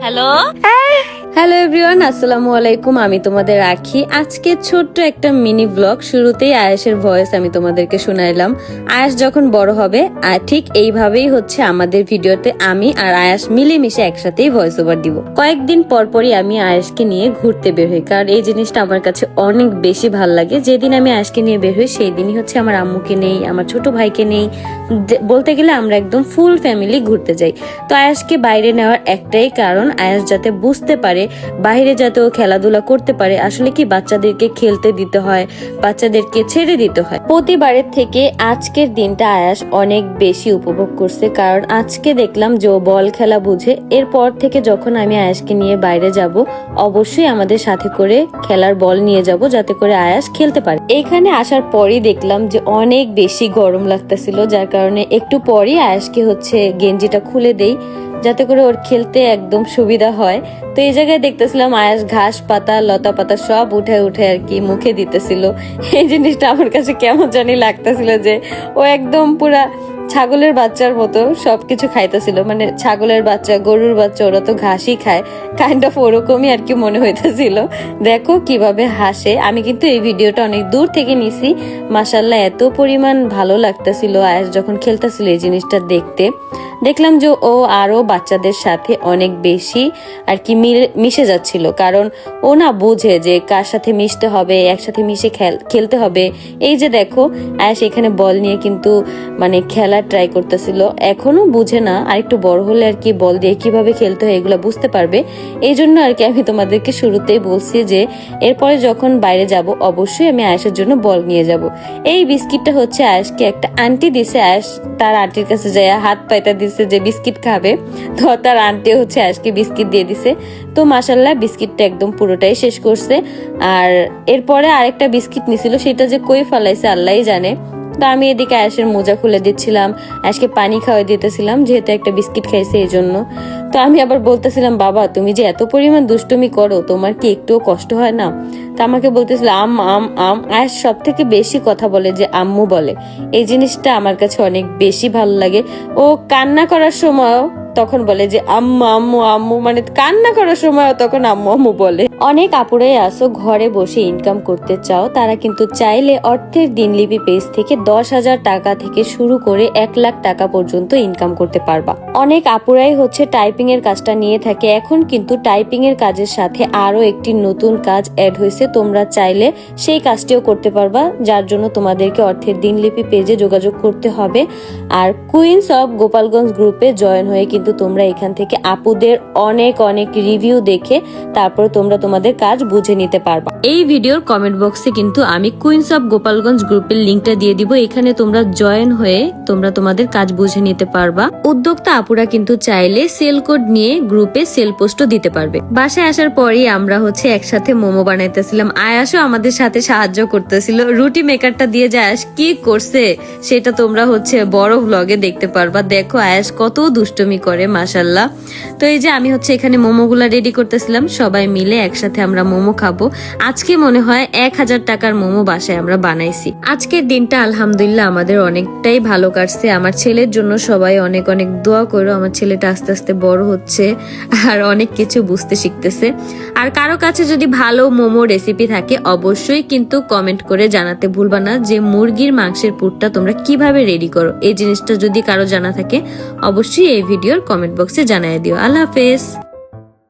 Hello? Hello everyone আসসালামু আলাইকুম। আমি তোমাদের রাখি। আজকে ছোট্ট একটা মিনি ব্লগ শুরুতেই আয়েশের ভয়েস আমি তোমাদেরকে শোনাইলাম। আয়াস যখন বড় হবে আর ঠিক এইভাবেই হচ্ছে আমাদের ভিডিওতে আমি আর আয়াস মিলেমিশে একসাথেই ভয়েস ওভার দিব। কয়েকদিন পর পরই আমি আয়াসকে নিয়ে ঘুরতে বের হই, কারণ এই জিনিসটা আমার কাছে অনেক বেশি ভালো লাগে। যেদিন আমি আয়াসকে নিয়ে বের হই সেই দিনই হচ্ছে আমার আম্মুকে নেই, আমার ছোট ভাইকে নেই। বলতে গেলে আমরা একদম ফুল ফ্যামিলি ঘুরতে যাই। তো আয়াসকে বাইরে নেওয়ার একটাই কারণ, আয়াস যাতে বুঝতে পারে বাইরে যাতে ও খেলাধুলা করতে পারে, আসলে কি বাচ্চাদেরকে খেলতে দিতে হয়, বাচ্চাদেরকে ছেড়ে দিতে হয়? প্রতিবারের থেকে আজকের দিনটা আয়াস অনেক বেশি উপভোগ করছে, কারণ আজকে দেখলাম যে বল খেলা বুঝে, এরপর থেকে যখন আমি আয়াসকে নিয়ে বাইরে যাব, অবশ্যই আমাদের সাথে করে খেলার বল নিয়ে যাব, যাতে করে আয়াস খেলতে পারে। এখানে আসার পরই দেখলাম যে অনেক বেশি গরম লাগতেছিল, যার কারণে একটু পরই আয়াসকে হচ্ছে গেঞ্জিটা খুলে দেই। যাতে করে ওর খেলতে একদম সুবিধা হয়। তো এই জায়গায় দেখতেছিলাম আয়াস ঘাস, পাতা, লতা পাতা সব উঠে উঠে আর কি মুখে দিতেছিল। এই জিনিসটা আমার কাছে কেমন জানি লাগতেছিল যে ও একদম পুরা ছাগলের বাচ্চার মতো সবকিছু খাইতেছিল। মানে ছাগলের বাচ্চা, গরুর বাচ্চা, ওরা তো ঘাসই খায়। কাইন্ড অফ ওরকমই আর কি মনে হইতেছিল। দেখো কীভাবে হাসে। আমি কিন্তু এই ভিডিওটা অনেক দূর থেকে নিছি। মাসাল্লাহ এত পরিমাণ ভালো লাগতেছিল আয়াস যখন খেলতেছিল এই জিনিসটা দেখতে। দেখলাম যে ও আরও বাচ্চাদের সাথে অনেক বেশি আর কি মিশে যাচ্ছিল। কারণ ও না বুঝে যে কার সাথে মিশতে হবে, একসাথে মিশে খেল- খেলতে হবে। এই যে দেখো, আয়াস এখানে বল নিয়ে কিন্তু মানে খেলার ট্রাই করতেছিল। এখনও বুঝে না আর একটু বড় হলে আর কি বল দিয়ে কীভাবে খেলতে হয় এগুলো বুঝতে পারবে। এই জন্য আর কি আমি তোমাদেরকে শুরুতেই বলছি যে, এরপরে যখন বাইরে যাব, অবশ্যই আমি আয়েশের জন্য বল নিয়ে যাব। এই বিস্কিটটা হচ্ছে আয়েশকে একটা আন্টি দিছে। আয়েশ তার আন্টির কাছে যায় হাত পাইতা দিছে যে বিস্কিট খাবে। তো তার আন্টি হচ্ছে আয়েশকে বিস্কিট দিয়ে দিছে। তো মাসাল্লাহ বিস্কিটটা একদম পুরোটাই শেষ করছে। আর এরপরে আরেকটা বিস্কিট নিছিল, সেটা যে কই ফালাইছে আল্লাহই জানে। তো আমি এদিকে অ্যাশের মোজা খুলে দিচ্ছিলাম অ্যাশকে পানি খাওয়াই দিতেছিলাম, যেহেতু একটা বিস্কিট খাইছে এই জন্য। তো আমি আবার বলতেছিলাম, বাবা, তুমি যে এত পরিমাণ দুষ্টুমি করো, তোমার কি একটুও কষ্ট হয় না? তা আমাকে বলতেছিল আম আম আম। অ্যাশ সব থেকে বেশি কথা বলে যে আম্মু বলে। এই জিনিসটা আমার কাছে অনেক বেশি ভালো লাগে। ও কান্না করার সময়ও তখন বলে যে, আম্মু আম্মু আম্মু। মানে কান্না করার সময় তখন আম্মু আম্মু বলে। অনেক আপুরাই আসো, ঘরে বসে ইনকাম করতে চাও। তারা কিন্তু চাইলে অর্থের দিনলিপি পেজ থেকে দশ হাজার টাকা থেকে শুরু করে এক লাখ টাকা পর্যন্ত ইনকাম করতে পারবা। অনেক আপুরাই হচ্ছে টাইপিং এর কাজটা নিয়ে থাকে। এখন কিন্তু টাইপিং এর কাজের সাথে আরও একটি নতুন কাজ অ্যাড হয়েছে। তোমরা চাইলে সেই কাজটিও করতে পারবা, যার জন্য তোমাদেরকে অর্থের দিনলিপি পেজে যোগাযোগ করতে হবে। আর কুইন্স অফ গোপালগঞ্জ গ্রুপে জয়েন হয়ে কিন্তু তোমরা এখান থেকে আপুদের অনেক অনেক রিভিউ দেখে তারপর তোমরা তোমাদের কাজ বুঝে নিতে পারবা। এই ভিডিওর কমেন্ট বক্সে কিন্তু আমি কুইন্স অফ গোপালগঞ্জ গ্রুপের লিংকটা দিয়ে দিব। এখানে তোমরা জয়েন হয়ে তোমরা তোমাদের কাজ বুঝে নিতে পারবা। উদ্যোক্তা আপুরা কিন্তু চাইলে সেল কোড নিয়ে গ্রুপে সেল পোস্টও দিতে পারবে। বাসায় আসার পরই আমরা হচ্ছে একসাথে মোমো বানাইতেছিলাম। আয়াসও আমাদের সাথে সাহায্য করতেছিল। রুটি মেকারটা দিয়ে যে আয়াস কি করছে, সেটা তোমরা হচ্ছে বড় ব্লগে দেখতে পারবা। দেখো আয়াস কত দুষ্টমি করে মাসাল্লাহ তো এই যে আমি হচ্ছে এখানে মোমোগুলা রেডি করতেছিলাম, সবাই মিলে একসাথে আমরা মোমো খাব। আজকে মনে হয় এক হাজার টাকার মোমো বাসায় আমরা বানাইছি। আজকের দিনটা আলহামদুলিল্লাহ আমাদের অনেকটাই ভালো কাটছে। আমার ছেলের জন্য সবাই অনেক অনেক দোয়া করো। আমার ছেলেটা আস্তে আস্তে বড় হচ্ছে আর অনেক কিছু বুঝতে শিখতেছে। আর কারও কাছে যদি ভালো মোমো রেসিপি থাকে, অবশ্যই কিন্তু কমেন্ট করে জানাতে ভুলবা না যে মুরগির মাংসের পুরটা তোমরা কীভাবে রেডি করো। এই জিনিসটা যদি কারও জানা থাকে, অবশ্যই এই ভিডিওর কমেন্ট বক্সে জানাই দিও। আল্লাহ হাফেজ।